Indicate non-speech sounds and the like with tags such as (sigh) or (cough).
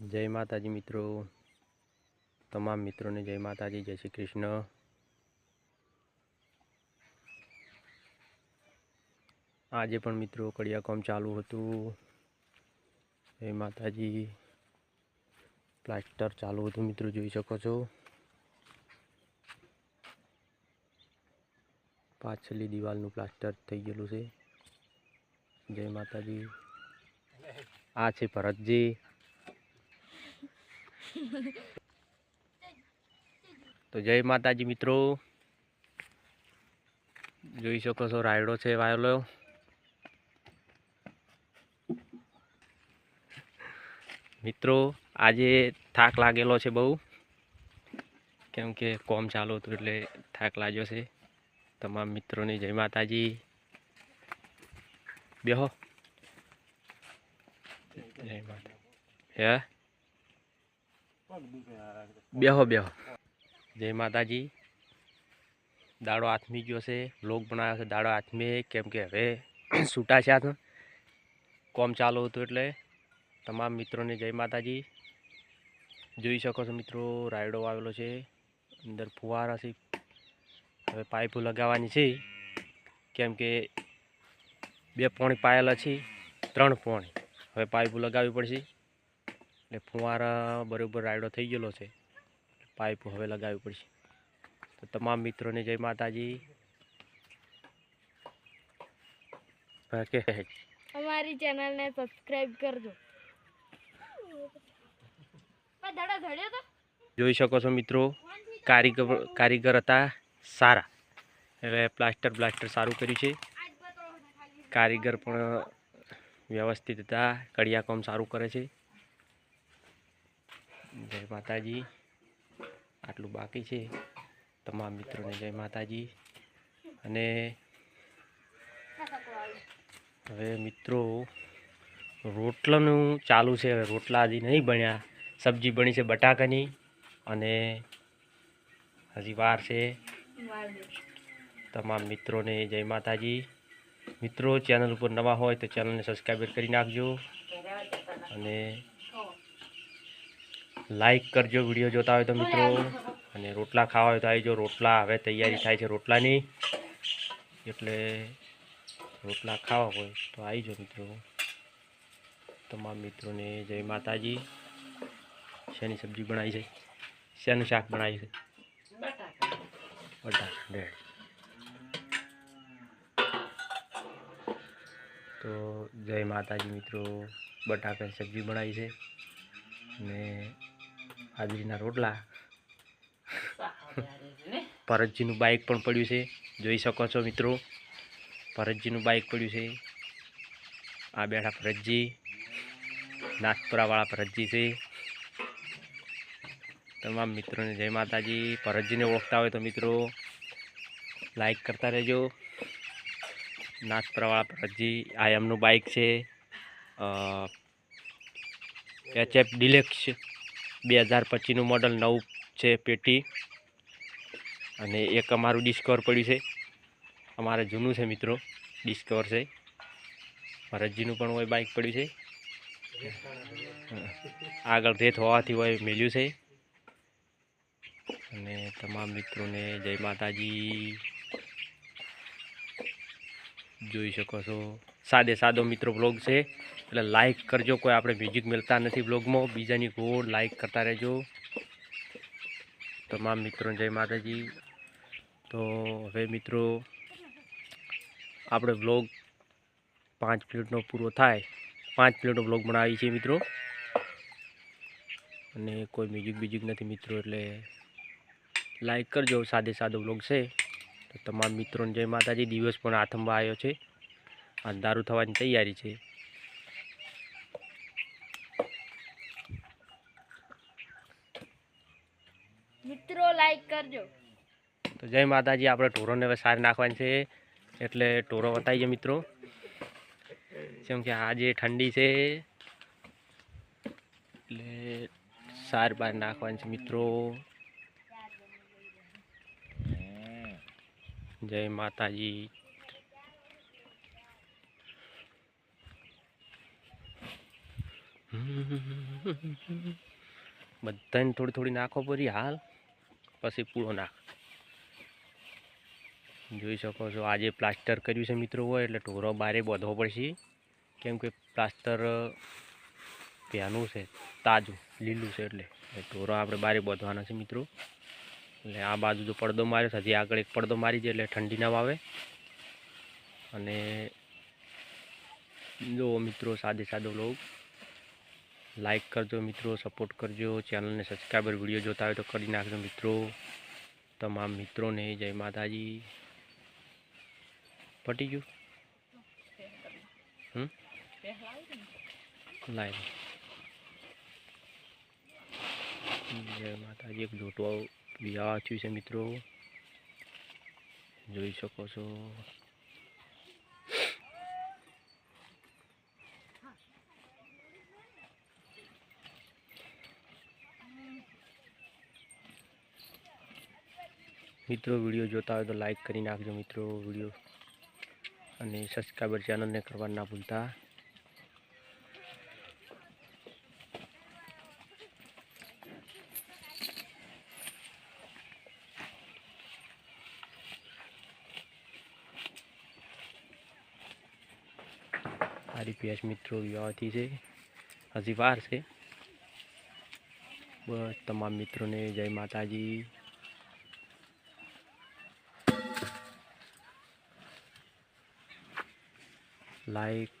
જય માતાજી મિત્રો. તમામ મિત્રોને જય માતાજી, જય શ્રી કૃષ્ણ. આજે પણ મિત્રો કડિયા કામ ચાલુ હતું. જય માતાજી. પ્લાસ્ટર ચાલુ હતું મિત્રો, જોઈ શકો છો. પાછલી દિવાલનું પ્લાસ્ટર થઈ ગયેલું છે. જય માતાજી. આ છે ભરતજી. તો જય માતાજી મિત્રો. જોઈ શકો છો, રાયડો છે, વાયેલો. મિત્રો, આજે થાક લાગેલો છે બહુ. કેમ કે કોમ ચાલુ હતું એટલે થાક લાગ્યો છે. તમામ મિત્રોની જય માતાજી. બેહો. જય માતા. હે? બેહો બેહો. જય માતાજી. દાડો હાથમી ગયો છે. લોક બનાવ્યો છે. દાડો હાથમી. કેમ કે હવે (clears throat) છૂટા છે હાથ કોમ ચાલુ હતું એટલે તમામ મિત્રોને જય માતાજી. જોઈ શકો છો મિત્રો, રાયડો આવેલો છે. અંદર ફુવારા છે. હવે પાઇપો લગાવવાની છે. કેમ કે બે પોણી પાયેલા છે. ત્રણ પોણી. હવે પાઇપો લગાવવી પડશે. એટલે ફુવારા બરાબર રાયડો થઈ ગયેલો છે. પાઇપ હવે લગાવવી પડશે. તો તમામ મિત્રોને જય માતાજી. કે અમારી ચેનલને સબસ્ક્રાઇબ કરજો. જોઈ શકો છો મિત્રો કારીગર કારીગર હતા સારા. એટલે પ્લાસ્ટર બ્લાસ્ટર સારું કર્યું છે. કારીગર પણ વ્યવસ્થિત હતા કડિયા કામ સારું કરે છે. જય માતાજી. આટલું બાકી છે. તમામ મિત્રોને જય માતાજી. અને હવે મિત્રો, રોટલાનું ચાલુ છે. હવે રોટલા હજી નહીં બન્યા. સબ્જી બની છે બટાકાની અને હજી વાર છે. તમામ મિત્રોને જય માતાજી. મિત્રો, ચેનલ ઉપર નવા હોય તો ચેનલને સબસ્ક્રાઈબ કરી નાખજો. અને લાઈક કરજો વીડિયો જોતા હોય તો મિત્રો. અને રોટલા ખાવા હોય તો આવી જો રોટલા હવે તૈયારી થાય છે રોટલાની. એટલે રોટલા ખાવા હોય તો આવી જો મિત્રો. તમામ મિત્રોને જય માતાજી. શેની સબ્જી બનાવી છે? શેનું શાક બનાવી છે? બટાકા. તો જય માતાજી મિત્રો. બટાકાની સબ્જી બનાવી છે. અને હાજરીના રોટલા. ભરતજીનું બાઇક પણ પડ્યું છે. જોઈ શકો છો મિત્રો. ભરતજીનું બાઇક પડ્યું છે. આ બેઠા ભરતજી. નાથપુરાવાળા ભરતજી છે. તમામ મિત્રોને જય માતાજી. ભરતજીને ઓળખતા હોય તો મિત્રો લાઈક કરતા રહેજો. નાથપુરાવાળા ભરતજી આ એમનું બાઇક છે. એચએફ ડિલેક્સ બે હજાર પચીસનું મોડલ નવું છે પેટી. અને એક અમારું ડિસ્કવર પડ્યું છે. અમારે જૂનું છે મિત્રો ડિસ્કવર છે. ભરતજીનું પણ હોય બાઇક પડ્યું છે. આગળ રેત હોવાથી હોય મેળ્યું છે. અને તમામ મિત્રોને જય માતાજી. જોઈ શકો છો. સાદે સાદો મિત્રો બ્લોગ છે. એટલે લાઇક કરજો, કોઈ આપણે મ્યુઝિક મળતા નથી બ્લોગમાં બીજાની ગોળ લાઇક કરતા રહેજો. તમામ મિત્રો, જય માતાજી. તો હવે મિત્રો, આપણે બ્લોગ પાંચ મિનિટનો પૂરો થાય. પાંચ મિનિટનો બ્લોગ બનાવીએ છીએ મિત્રો. અને કોઈ મ્યુઝિક બ્યુઝિક નથી મિત્રો, એટલે લાઇક કરજો. સાદે સાદો બ્લોગ છે. તો તમામ મિત્રોને જય માતાજી. દિવસ પણ આથમવા આવ્યો છે. અંધારું થવાની તૈયારી છે. મિત્રો લાઈક કરજો. તો જય માતાજી, આપણે ઢોરોને હવે સાર નાખવાની છે. એટલે ઢોરો વતાવી જાય મિત્રો. જેમ કે આજે ઠંડી છે, એટલે સાર બાર નાખવાની છે મિત્રો. જય માતાજી. હમ બધાને થોડી થોડી નાખો પડી હાલ. પછી પૂળો નાખ. જોઈ શકો છો આજે પ્લાસ્ટર કર્યું છે મિત્રો હોય, એટલે ઢોરો બારે બાંધવો પડશે. કેમ કે પ્લાસ્ટર પહેનું છે, તાજું, લીલું છે એટલે. ઢોરો આપણે બારે બાંધવાના છે મિત્રો. એટલે આ બાજુ જો પડદો માર્યો છે, હજી આગળ એક પડદો મારી છે, એટલે ઠંડી ના વાવે. અને જો મિત્રો, સાદે સાદો લોગ. લાઈક કરજો મિત્રો સપોર્ટ કરજો ચેનલને સબસ્ક્રાઈબર વીડિયો જોતા હોય તો કરી નાખજો મિત્રો. તમામ મિત્રોને જય માતાજી. પટી ગયું? હમ? લાય જય માતાજી, એક જોટો વિવાહ થયું છે મિત્રો. જોઈ શકો છો. મિત્રો, વીડિયો જોતા હોય તો લાઇક કરી નાખજો મિત્રો વીડિયો. અને સબસ્ક્રાઈબર ચેનલને કરવા ના ભૂલતા. પેસ મિત્રો વિવાહથી છે. હજી વાર છે. બસ, તમામ મિત્રોને જય માતાજી. લાઈક